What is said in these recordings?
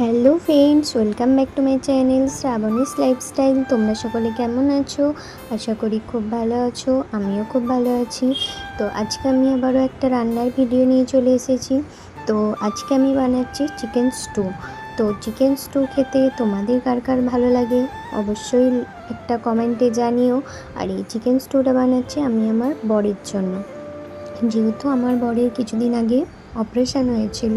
Hello friends, welcome back to my channel Shrabani's lifestyle. তোমরা সকলে কেমন আছো? আশা করি খুব ভালো আছো, আমিও খুব ভালো আছি। তো আজকে আমি আবারও একটা রান্নার ভিডিও নিয়ে চলে এসেছি। তো আজকে আমি বানাচ্ছি চিকেন স্টু। তো চিকেন স্টু খেতে তোমাদের কার কার ভালো লাগে? অবশ্যই একটা কমেন্টে জানিও। আর এই চিকেন স্টুটা বানাচ্ছি আমি আমার বরের জন্য। যেহেতু আমার বরের কিছুদিন আগে অপারেশান হয়েছিল,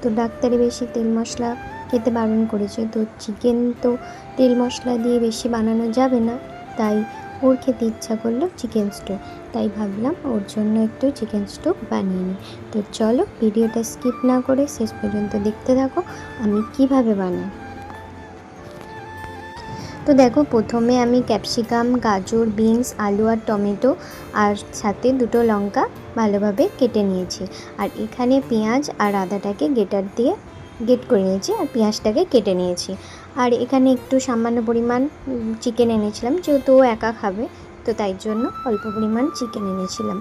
তো ডাক্তারে বেশি তেল মশলা খেতে বারণ করেছে। তো চিকেন তো তেল মশলা দিয়ে বেশি বানানো যাবে না। তাই ওর খেতে ইচ্ছা করল চিকেন স্টো তাই ভাবলাম ওর জন্য একটু চিকেন স্টো বানিয়ে নিই। তো চলো ভিডিওটা স্কিপ না করে শেষ পর্যন্ত দেখতে থাকো আমি কীভাবে বানাই। তো দেখো, প্রথমে আমি ক্যাপসিকাম গাজর বিনস আলু আর টমেটো আর সাথে দুটো লঙ্কা ভালোভাবে কেটে নিয়েছি। আর এখানে পেঁয়াজ আর আদাটাকে গেটার দিয়ে গেট করে নিয়েছি আর পেঁয়াজটাকে কেটে নিয়েছি। আর এখানে একটু সামান্য পরিমাণ চিকেন এনেছিলাম, যেহেতু একা খাবে, তো তাই জন্য অল্প পরিমাণ চিকেন এনেছিলাম।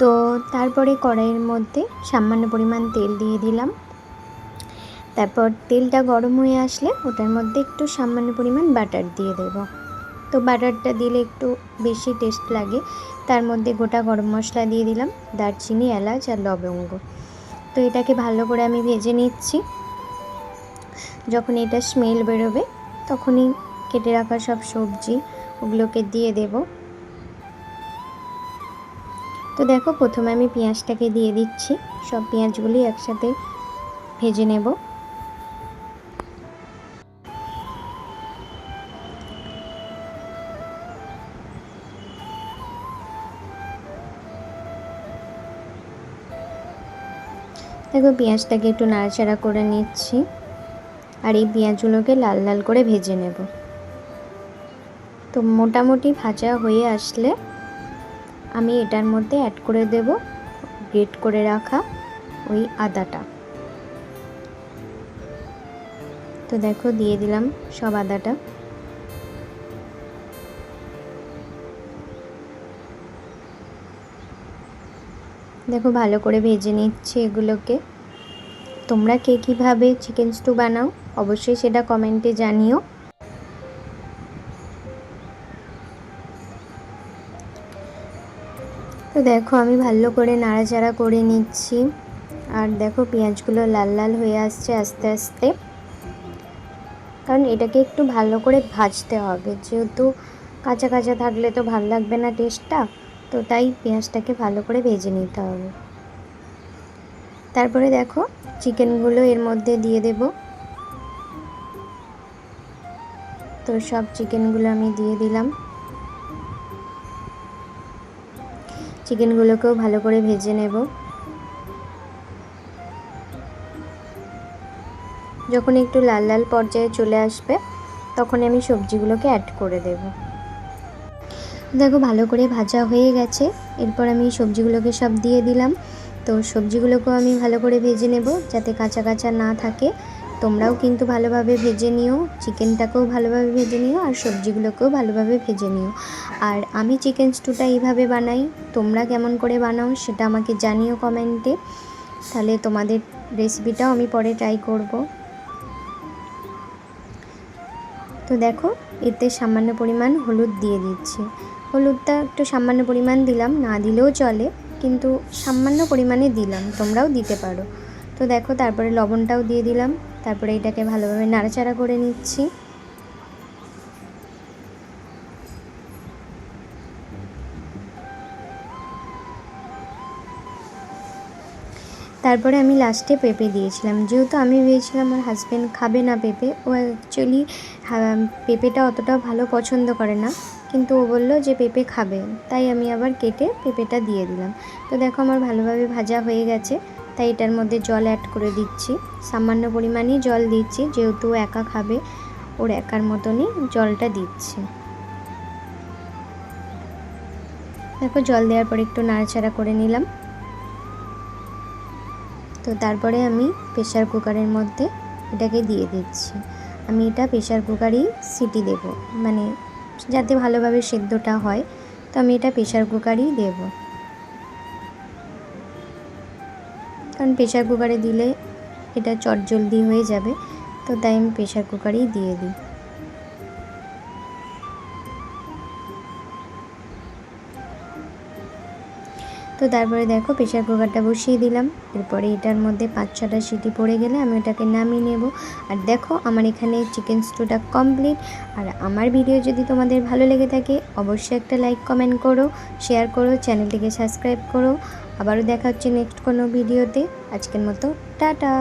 তো তারপরে কড়াইয়ের মধ্যে সামান্য পরিমাণ তেল দিয়ে দিলাম। তারপর তেলটা গরম হয়ে আসলে ওটার মধ্যে একটু সামান্য পরিমাণ বাটার দিয়ে দেব। তো বাটারটা দিলে একটু বেশি টেস্ট লাগে। তার মধ্যে গোটা গরম মশলা দিয়ে দিলাম, দারচিনি, এলাচ আর লবঙ্গ। তো এটাকে ভালো করে আমি ভেজে নিচ্ছি। যখন এটা স্মেল বেরোবে, তখনই কেটে রাখা সব সবজি ওগুলোকে দিয়ে দেব। তো দেখো, প্রথমে আমি পেঁয়াজটাকে দিয়ে দিচ্ছি। সব পেঁয়াজগুলি একসাথে ভেজে নেব। দেখো, পেঁয়াজটাকে একটু নাড়াচাড়া করে নিচ্ছি। আর এই পেঁয়াজগুলোকে লাল লাল করে ভেজে নেব। তো মোটামুটি ভাজা হয়ে আসলে আমি এটার মধ্যে অ্যাড করে দেব গ্রেট করে রাখা ওই আদাটা। তো দেখো, দিয়ে দিলাম সব আদাটা। দেখো, ভালো করে ভেজে নিচ্ছি এগুলোকে। তোমরা কে কীভাবে চিকেন স্টু বানাও, অবশ্যই সেটা কমেন্টে জানিও। তো দেখো, আমি ভালো করে নাড়াচাড়া করে নিচ্ছি। আর দেখো, পেঁয়াজগুলো লাল লাল হয়ে আসছে আস্তে আস্তে। কারণ এটাকে একটু ভালো করে ভাজতে হবে। যেহেতু কাঁচা কাঁচা থাকলে তো ভালো লাগবে না টেস্টটা তো তাই পেঁয়াজটাকে ভালো করে ভেজে নিতে হবে। তারপরে দেখো, চিকেনগুলো এর মধ্যে দিয়ে দেব। তো সব চিকেনগুলো আমি দিয়ে দিলাম। চিকেনগুলোকেও ভালো করে ভেজে নেব। যখন একটু লাল লাল পর্যায়ে চলে আসবে, তখন আমি সবজিগুলোকে অ্যাড করে দেবো। দেখো, ভালো করে ভাজা হয়ে গেছে। এরপর আমি সবজিগুলোকে সব দিয়ে দিলাম। তো সবজিগুলোকেও আমি ভালো করে ভেজে নেব যাতে কাঁচা কাঁচা না থাকে। তোমরাও কিন্তু ভালোভাবে ভেজে নিও, চিকেনটাকেও ভালোভাবে ভেজে নিও আর সবজিগুলোকেও ভালোভাবে ভেজে নিও। আর আমি চিকেন স্টুটা এইভাবে বানাই, তোমরা কেমন করে বানাও সেটা আমাকে জানিও কমেন্টে। তাহলে তোমাদের রেসিপিটাও আমি পরে ট্রাই করব। তো দেখো, এতে সামান্য পরিমাণ হলুদ দিয়ে দিচ্ছি। হলুদটা একটু সামান্য পরিমাণ দিলাম, না দিলেও চলে, কিন্তু সামান্য পরিমাণে দিলাম, তোমরাও দিতে পারো। তো দেখো, তারপরে লবণটাও দিয়ে দিলাম, তারপরে এটাকে ভালোভাবে নাড়াচাড়া করে নিচ্ছি। তারপরে আমি লাস্টে পেঁপে দিয়েছিলাম। যেহেতু আমি ভেবেছিলাম আমার হাজব্যান্ড খাবে না পেঁপে, ও অ্যাকচুয়ালি পেঁপেটা অতটা ভালো পছন্দ করে না। কিন্তু ও বলল যে পেঁপে খাবে। তাই আমি আবার কেটে পেঁপেটা দিয়ে দিলাম। তো দেখো আমার ভালোভাবে ভাজা হয়ে গেছে। তাই এটার মধ্যে জল অ্যাড করে দিচ্ছি। সামান্য পরিমাণেই জল দিচ্ছি, যেহেতু একা খাবে, ওর একার মতনই জলটা দিচ্ছি। দেখো জল দেওয়ার পর একটু নাড়াচাড়া করে নিলাম। তো তারপরে আমি প্রেশার কুকারের মধ্যে এটাকে দিয়ে দিচ্ছি। আমি এটা প্রেশার কুকারই সিটি দেব। মানে যাতে ভালোভাবে সেদ্ধটা হয়, তো আমি এটা প্রেশার কুকারই দেব। কারণ প্রেশার কুকারে দিলে এটা চট জলদি হয়ে যাবে, তো তাই আমি প্রেশার কুকারেই দিয়ে দিই। তো তারপরে দেখো প্রেশার কুকারটা বসিয়ে দিলাম। এরপরে এটার মধ্যে পাঁচ ছটা সিটি পড়ে গেলে আমি ওটাকে নামিয়ে নেব। আর দেখো আমার এখানে চিকেন স্টুটা কমপ্লিট। আর আমার ভিডিও যদি তোমাদের ভালো লেগে থাকে, অবশ্যই একটা লাইক, কমেন্ট করো, শেয়ার করো, চ্যানেলটিকে সাবস্ক্রাইব করো। আবারও দেখা হচ্ছে নেক্সট কোনো ভিডিওতে। আজকের মতো, টাটা!